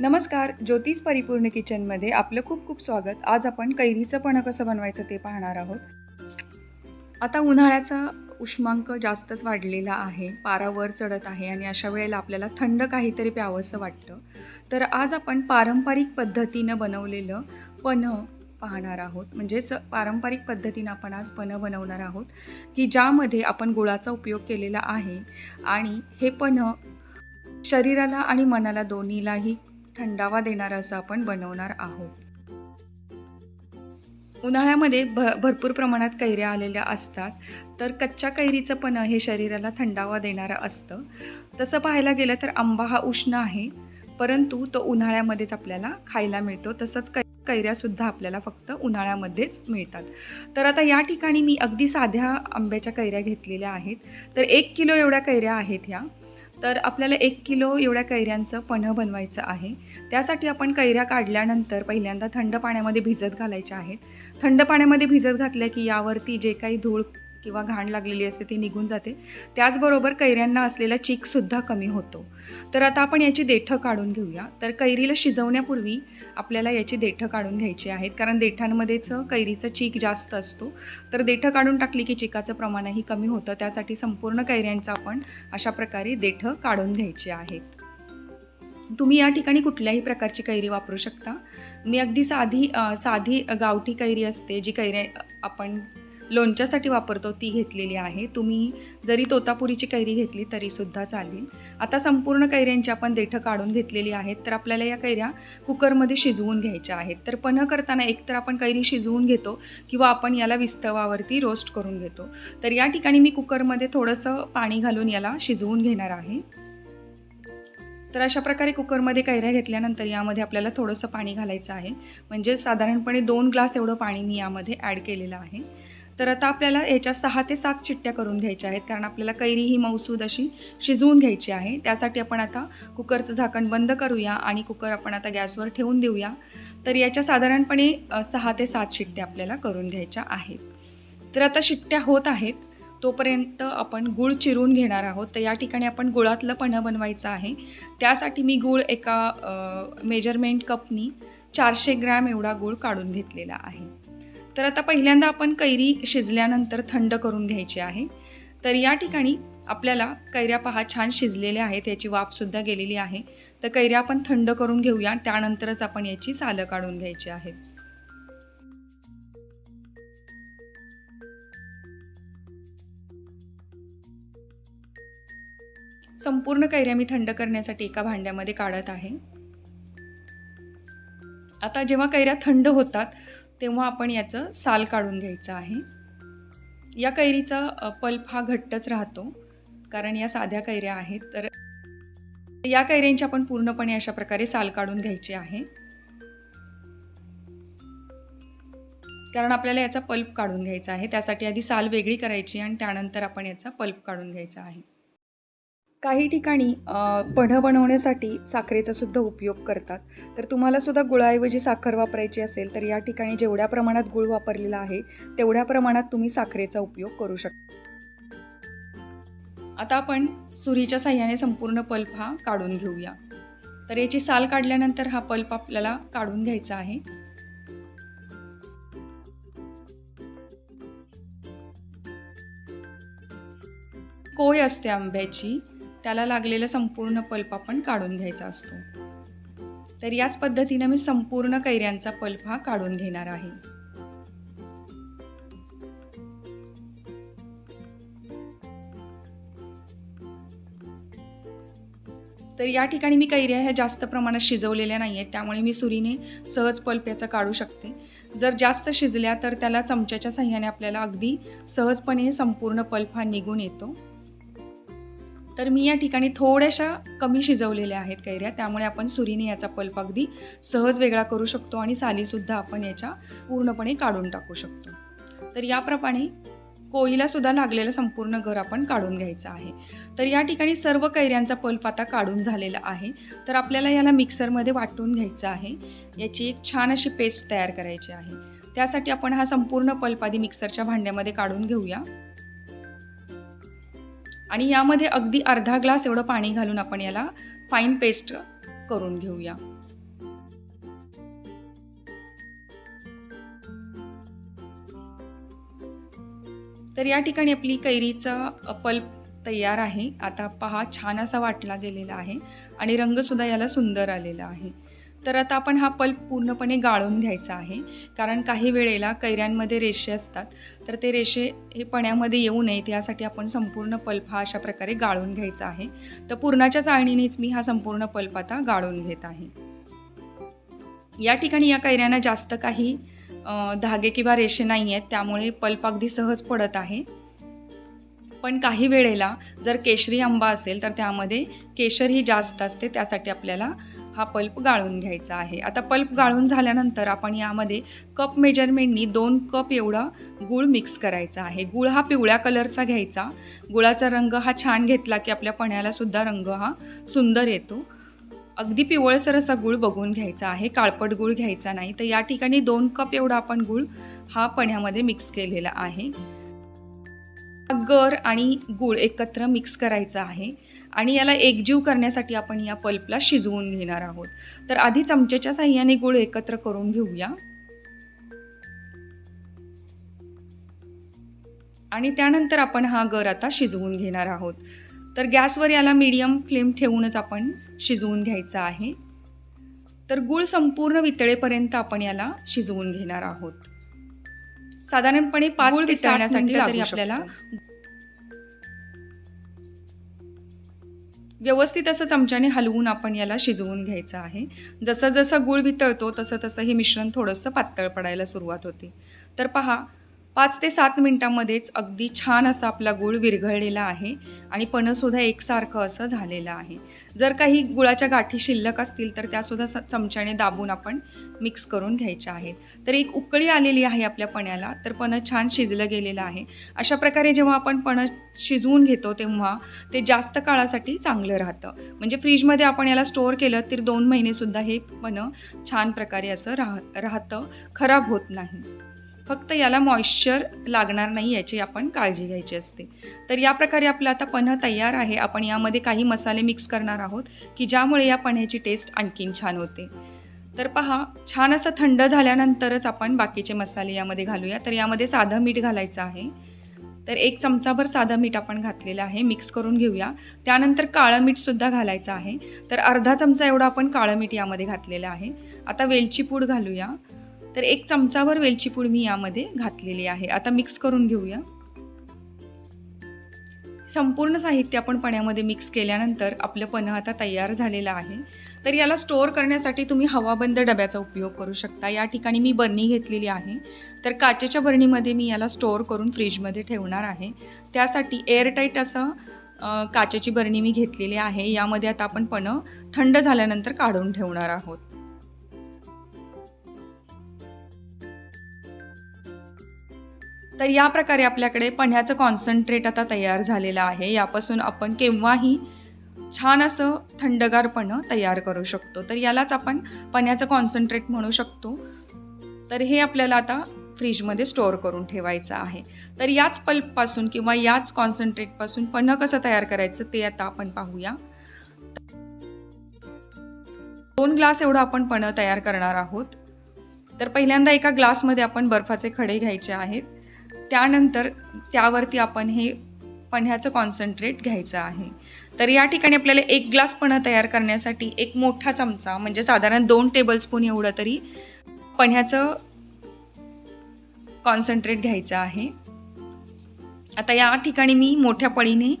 नमस्कार ज्योतिष परिपूर्ण किचनमध्ये आपलं खूप खूप स्वागत. आज आपण कैरीचं पण कसं बनवायचं ते पाहणार आहोत. आता उन्हाळ्याचा उष्मांक जास्तच वाढलेला आहे पारा वर चढत आहे आणि अशा वेळेला आपल्याला थंड काहीतरी प्यावंसं वाटतं. तर आज आपण पारंपरिक पद्धतीनं बनवलेलं पन्ह पाहणार आहोत. म्हणजेच पारंपरिक पद्धतीनं आपण आज पन्ह बनवणार आहोत की ज्यामध्ये आपण गुळाचा उपयोग केलेला आहे आणि हे पन्ह शरीराला आणि मनाला दोन्हीलाही थंडावा देणारं असं आपण बनवणार आहोत. उन्हाळ्यामध्ये भ भरपूर प्रमाणात कैऱ्या आलेल्या असतात. तर कच्च्या कैरीचं पण हे शरीराला थंडावा देणारं असतं. तसं पाहायला गेलं तर आंबा हा उष्ण आहे. परंतु तो उन्हाळ्यामध्येच आपल्याला खायला मिळतो. तसंच कै कैऱ्यासुद्धा आपल्याला फक्त उन्हाळ्यामध्येच मिळतात. तर आता या ठिकाणी मी अगदी साध्या आंब्याच्या कैऱ्या घेतलेल्या आहेत. तर एक किलो एवढ्या कैऱ्या आहेत ह्या. तर आपल्याला एक किलो एवढ्या कैऱ्यांचं पन्ह बनवायचं आहे. त्यासाठी आपण कैऱ्या काढल्यानंतर पहिल्यांदा थंड पाण्यामध्ये भिजत घालायच्या आहेत. थंड पाण्यामध्ये भिजत घातल्या की यावरती जे काही धूळ किंवा घाण लागलेली असते ती निघून जाते. त्याचबरोबर कैऱ्यांना असलेला चीकसुद्धा कमी होतो. तर आता आपण याची देठं काढून घेऊया. तर कैरीला शिजवण्यापूर्वी आपल्याला याची देठं काढून घ्यायची आहेत. कारण देठांमध्येच कैरीचा चीक जास्त असतो. तर देठं काढून टाकली की चिकाचं प्रमाणही कमी होतं. त्यासाठी संपूर्ण कैऱ्यांचं आपण अशा प्रकारे देठं काढून घ्यायची आहेत. तुम्ही या ठिकाणी कुठल्याही प्रकारची कैरी वापरू शकता. मी अगदी साधी साधी गावठी कैरी असते जी कैरे आपण लोणच्यासाठी वापरतो ती घेतलेली आहे. तुम्ही जरी तोतापुरीची कैरी घेतली तरीसुद्धा चालेल. आता संपूर्ण कैऱ्यांची आपण देठं काढून घेतलेली आहेत तर आपल्याला या कैऱ्या कुकरमध्ये शिजवून घ्यायच्या आहेत. तर पन्ह करताना एकतर आपण कैरी शिजवून घेतो किंवा आपण याला विस्तवावरती रोस्ट करून घेतो. तर या ठिकाणी मी कुकरमध्ये थोडंसं पाणी घालून याला शिजवून घेणार आहे. तर अशा प्रकारे कुकरमध्ये कैऱ्या घेतल्यानंतर यामध्ये आपल्याला थोडंसं पाणी घालायचं आहे. म्हणजे साधारणपणे दोन ग्लास एवढं पाणी मी यामध्ये ॲड केलेलं आहे. तर आता आपल्याला याच्या सहा ते सात चिट्ट्या करून घ्यायच्या आहेत कारण आपल्याला कैरी ही मौसूद अशी शिजवून घ्यायची आहे. त्यासाठी आपण आता कुकरचं झाकण बंद करूया आणि कुकर आपण आता गॅसवर ठेवून देऊया. तर याच्या साधारणपणे सहा ते सात शिट्ट्या आपल्याला करून घ्यायच्या आहेत. तर आता शिट्ट्या होत आहेत तोपर्यंत आपण गूळ चिरून घेणार आहोत. तर या ठिकाणी आपण गुळातलं पन्हं बनवायचं आहे. त्यासाठी मी गूळ एका मेजरमेंट कपनी चारशे ग्रॅम एवढा गूळ काढून घेतलेला आहे. तर आता पहिल्यांदा आपण कैरी शिजल्यानंतर थंड करून घ्यायची आहे. तर या ठिकाणी आपल्याला कैऱ्या पहा छान शिजलेल्या आहेत याची वाफसुद्धा गेलेली आहे. तर कैऱ्या आपण थंड करून घेऊया त्यानंतरच आपण याची सालं काढून घ्यायची आहेत. संपूर्ण कैऱ्या मी थंड करण्यासाठी एका भांड्यामध्ये काढत आहे. आता जेव्हा कैऱ्या थंड होतात तेव्हा आपण याचं साल काढून घ्यायचं आहे. या कैरीचा पल्प हा घट्टच राहतो कारण या साध्या कैऱ्या आहेत. तर या कैऱ्यांची आपण पूर्णपणे अशा प्रकारे साल काढून घ्यायची आहे. कारण आपल्याला याचा पल्प काढून घ्यायचा आहे. त्यासाठी आधी साल वेगळी करायची आणि त्यानंतर आपण याचा पल्प काढून घ्यायचा आहे. काही ठिकाणी पढं बनवण्यासाठी साखरेचा सुद्धा उपयोग करतात. तर तुम्हाला सुद्धा गुळाऐवजी साखर वापरायची असेल तर या ठिकाणी जेवढ्या प्रमाणात गुळ वापरलेला आहे तेवढ्या प्रमाणात तुम्ही साखरेचा उपयोग करू शकता आता आपण सुरीच्या साह्याने संपूर्ण पल्प हा काढून घेऊया. तर याची साल काढल्यानंतर हा पल्प आपल्याला काढून घ्यायचा आहे. कोय असते आंब्याची? त्याला लागलेला संपूर्ण पल्प आपण काढून घ्यायचा असतो. तर याच पद्धतीने मी संपूर्ण कैऱ्यांचा पल्प हा काढून घेणार आहे. तर या ठिकाणी मी कैऱ्या ह्या जास्त प्रमाणात शिजवलेल्या नाही आहेत त्यामुळे मी सुरीने सहज पल्प याचा काढू शकते. जर जास्त शिजल्या तर त्याला चमच्याच्या साह्याने आपल्याला अगदी सहजपणे संपूर्ण पल्प हा निघून येतो. तर मी या ठिकाणी थोड्याशा कमी शिजवलेल्या आहेत कैऱ्या. त्यामुळे आपण सुरीने याचा पल्प अगदी सहज वेगळा करू शकतो आणि सालीसुद्धा आपण याच्या पूर्णपणे काढून टाकू शकतो. तर याप्रमाणे कोहीलासुद्धा लागलेलं संपूर्ण घर आपण काढून घ्यायचं आहे. तर या ठिकाणी सर्व कैऱ्यांचा पल्प आता काढून झालेला आहे. तर आपल्याला याला मिक्सरमध्ये वाटून घ्यायचं आहे. याची एक छान अशी पेस्ट तयार करायची आहे. त्यासाठी आपण हा संपूर्ण पल्प आधी मिक्सरच्या भांड्यामध्ये काढून घेऊया. आणि यामध्ये अगदी अर्धा ग्लास एवढं पाणी घालून आपण याला फाईन पेस्ट करून घेऊया. तर या ठिकाणी आपली कैरीचा पल्प तयार आहे. आता पहा छान असा वाटला गेलेला आहे आणि रंगसुद्धा याला सुंदर आलेला आहे. तर आता आपण हा पल्प पूर्णपणे गाळून घ्यायचा आहे. कारण काही वेळेला कैऱ्यांमध्ये रेषे असतात. तर ते रेषे हे पण्यामध्ये येऊ नयेत. यासाठी आपण संपूर्ण पल्प हा अशा प्रकारे गाळून घ्यायचा आहे. तर पूर्णाच्या चाळणीनेच मी हा संपूर्ण पल्प आता गाळून घेत आहे. या ठिकाणी या कैऱ्यांना जास्त काही धागे किंवा रेषे नाही आहेत त्यामुळे पल्प अगदी सहज पडत आहे. पण काही वेळेला जर केशरी आंबा असेल तर त्यामध्ये केशर ही जास्त असते. त्यासाठी आपल्याला हा पल्प गाळून घ्यायचा आहे. आता पल्प गाळून झाल्यानंतर आपण यामध्ये कप मेजरमेंटनी दोन कप एवढा गूळ मिक्स करायचा आहे. गूळ हा पिवळ्या कलरचा घ्यायचा. गुळाचा रंग हा छान घेतला की आपल्या पण्यालासुद्धा रंग हा सुंदर येतो. अगदी पिवळसर असा गूळ बघून घ्यायचा आहे. काळपट गूळ घ्यायचा नाही. तर या ठिकाणी दोन कप एवढा आपण गूळ हा पण्यामध्ये मिक्स केलेला आहे. गर आणि गूळ एकत्र मिक्स करायचा आहे. आणि याला एकजीव करण्यासाठी आपण या पल्पला शिजवून घेणार आहोत. तर आधी चमच्याच्या साह्याने गूळ एकत्र करून घेऊया. आणि त्यानंतर आपण हा गर आता शिजवून घेणार आहोत. तर गॅसवर याला मीडियम फ्लेम ठेवूनच आपण शिजवून घ्यायचा आहे. तर गूळ संपूर्ण वितळेपर्यंत आपण याला शिजवून घेणार आहोत. साधारणपणे पाच वितळण्यासाठी तरी आपल्याला व्यवस्थित असं चमच्याने हलवून आपण याला शिजवून घ्यायचं आहे. जसं जसं गूळ वितळतो तसं तसं हे मिश्रण थोडंसं पातळ पडायला सुरुवात होते. तर पहा पाच ते सात मिनटामध्येच अगदी छान असा आपला गूळ विरघळलेला आहे आणि पणंसुद्धा एकसारखं असं झालेलं आहे. जर काही गुळाच्या गाठी शिल्लक असतील तर त्यासुद्धा स- चमच्याने दाबून आपण मिक्स करून घ्यायच्या आहेत. तर एक उकळी आलेली आहे आपल्या पण्याला तर पणं छान शिजलं गेलेलं आहे. अशा प्रकारे जेव्हा आपण पणं शिजवून घेतो तेव्हा ते जास्त काळासाठी चांगलं राहतं. म्हणजे फ्रीजमध्ये आपण याला स्टोअर केलं तर दोन महिनेसुद्धा हे पणं छान प्रकारे असं राह राहतं खराब होत नाही. फक्त याला मॉइश्चर लागणार नाही याची आपण काळजी घ्यायची असते. तर या प्रकारे आपलं आता पन्ह तयार आहे. आपण यामध्ये काही मसाले मिक्स करणार आहोत की ज्यामुळे या पन्ह्याची टेस्ट आणखीन छान होते. तर पहा छान असं थंड झाल्यानंतरच आपण बाकीचे मसाले यामध्ये घालूया. तर यामध्ये साधं मीठ घालायचं आहे. तर एक चमचाभर साधं मीठ आपण घातलेलं आहे. मिक्स करून घेऊया. त्यानंतर काळं मीठसुद्धा घालायचं आहे. तर अर्धा चमचा एवढा आपण काळं मीठ यामध्ये घातलेलं आहे. आता वेलची पूड घालूया. तर एक चमचाभर वेलची पूड मी यामध्ये घातलेली आहे. आता मिक्स करून घेऊया. संपूर्ण साहित्य आपण पण्यामध्ये मिक्स केल्यानंतर आपलं पन्ह आता तयार झालेलं आहे. तर याला स्टोअर करण्यासाठी तुम्ही हवाबंद डब्याचा उपयोग करू शकता. या ठिकाणी मी बरणी घेतलेली आहे. तर काचेच्या बरणीमध्ये मी याला स्टोअर करून फ्रीजमध्ये ठेवणार आहे. त्यासाठी एअरटाईट असं काचेची बरणी मी घेतलेली आहे. यामध्ये आता आपण पणं थंड झाल्यानंतर काढून ठेवणार आहोत. तर या प्रकारे आपल्याकडे पण्याचं कॉन्सन्ट्रेट आता तयार झालेलं आहे. यापासून आपण केव्हाही छान असं थंडगारपणं तयार करू शकतो. तर यालाच आपण पण्याचं कॉन्सन्ट्रेट म्हणू शकतो. तर हे आपल्याला आता फ्रीजमध्ये स्टोअर करून ठेवायचं आहे. तर याच पल्पपासून किंवा याच कॉन्सन्ट्रेटपासून पन्हं कसं तयार करायचं ते आता आपण पाहूया. दोन ग्लास एवढं आपण पणं तयार करणार आहोत. तर पहिल्यांदा एका ग्लासमध्ये आपण बर्फाचे खडे घ्यायचे आहेत. त्यानंतर त्यावरती आपण हे पन्ह्याचं कॉन्सन्ट्रेट घ्यायचं आहे. तर या ठिकाणी आपल्याला एक ग्लास पन्ह तयार करण्यासाठी एक मोठा चमचा म्हणजे साधारण दोन टेबलस्पून एवढं तरी पन्ह्याचं कॉन्सन्ट्रेट घ्यायचं आहे. आता या ठिकाणी मी मोठ्या पळीने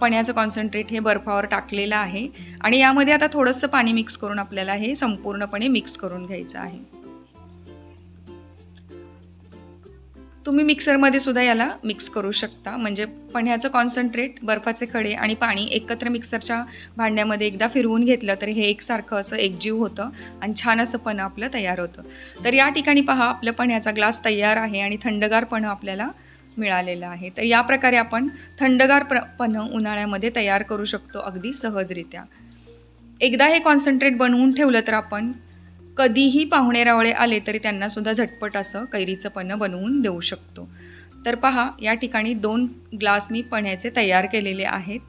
पण्याचं कॉन्सन्ट्रेट हे बर्फावर टाकलेलं आहे. आणि यामध्ये आता थोडंसं पाणी मिक्स करून आपल्याला हे संपूर्णपणे मिक्स करून घ्यायचं आहे. तुम्ही मिक्सरमध्ये सुद्धा याला मिक्स करू शकता. म्हणजे पण्याचं कॉन्सन्ट्रेट बर्फाचे खडे आणि पाणी एकत्र मिक्सरच्या भांड्यामध्ये एकदा फिरवून घेतलं तर हे एकसारखं असं एकजीव होतं आणि छान असं पण आपलं तयार होतं. तर या ठिकाणी पहा आपलं पण्याचा ग्लास तयार आहे आणि थंडगारपण आपल्याला मिळालेलं आहे. तर या प्रकारे आपण थंडगार प्र पण उन्हाळ्यामध्ये तयार करू शकतो अगदी सहजरित्या. एकदा हे कॉन्सन्ट्रेट बनवून ठेवलं तर आपण कधीही पाहुणे रावळे आले तरी त्यांना सुद्धा झटपट असं कैरीचं पन्ह बनवून देऊ शकतो. तर पहा या ठिकाणी दोन ग्लास मी पण्याचे तयार केलेले आहेत.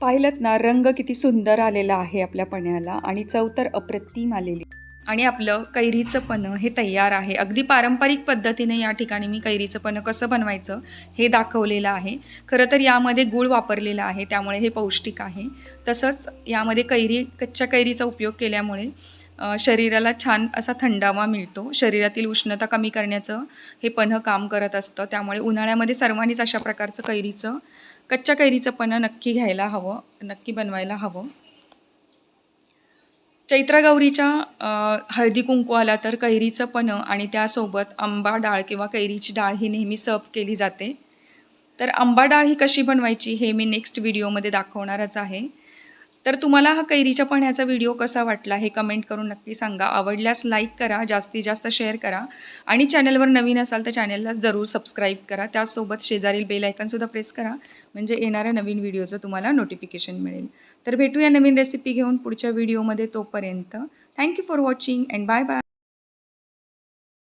पाहिलं ना रंग किती सुंदर आलेला आहे आपल्या पण्याला आणि चव तर अप्रतिम आलेली. आणि आपलं कैरीचं पन्हं हे तयार आहे. अगदी पारंपरिक पद्धतीने या ठिकाणी मी कैरीचं पन्हं कसं बनवायचं हे दाखवलेलं आहे. खरं तर यामध्ये गूळ वापरलेला आहे त्यामुळे हे पौष्टिक आहे. तसंच यामध्ये कैरी कच्च्या कैरीचा उपयोग केल्यामुळे शरीराला छान असा थंडावा मिळतो. शरीरातील उष्णता कमी करण्याचं हे पन्ह काम करत असतं. त्यामुळे उन्हाळ्यामध्ये सर्वांनीच अशा प्रकारचं कैरीचं कच्च्या कैरीचं पन्हं नक्की घ्यायला हवं नक्की बनवायला हवं. चैत्रगौरीच्या हळदी कुंकू आला तर कैरीचं पन्ह आणि त्यासोबत आंबा डाळ किंवा कैरीची डाळ ही नेहमी सर्व केली जाते. तर आंबा डाळ ही कशी बनवायची हे मी नेक्स्ट व्हिडिओमध्ये दाखवणारच आहे. तर तुम्हाला हा कैरीच्या पाण्याचा व्हिडिओ कसा वाटला हे कमेंट करून नक्की सांगा. आवडल्यास लाईक करा जास्तीत जास्त शेअर करा आणि चॅनलवर नवीन असाल तर चॅनलला जरूर सबस्क्राईब करा. त्याचसोबत शेजारील बेल आयकनसुद्धा प्रेस करा. म्हणजे येणाऱ्या नवीन व्हिडिओचं तुम्हाला नोटिफिकेशन मिळेल. तर भेटूया नवीन रेसिपी घेऊन पुढच्या व्हिडिओमध्ये तोपर्यंत. Thank you for watching and bye bye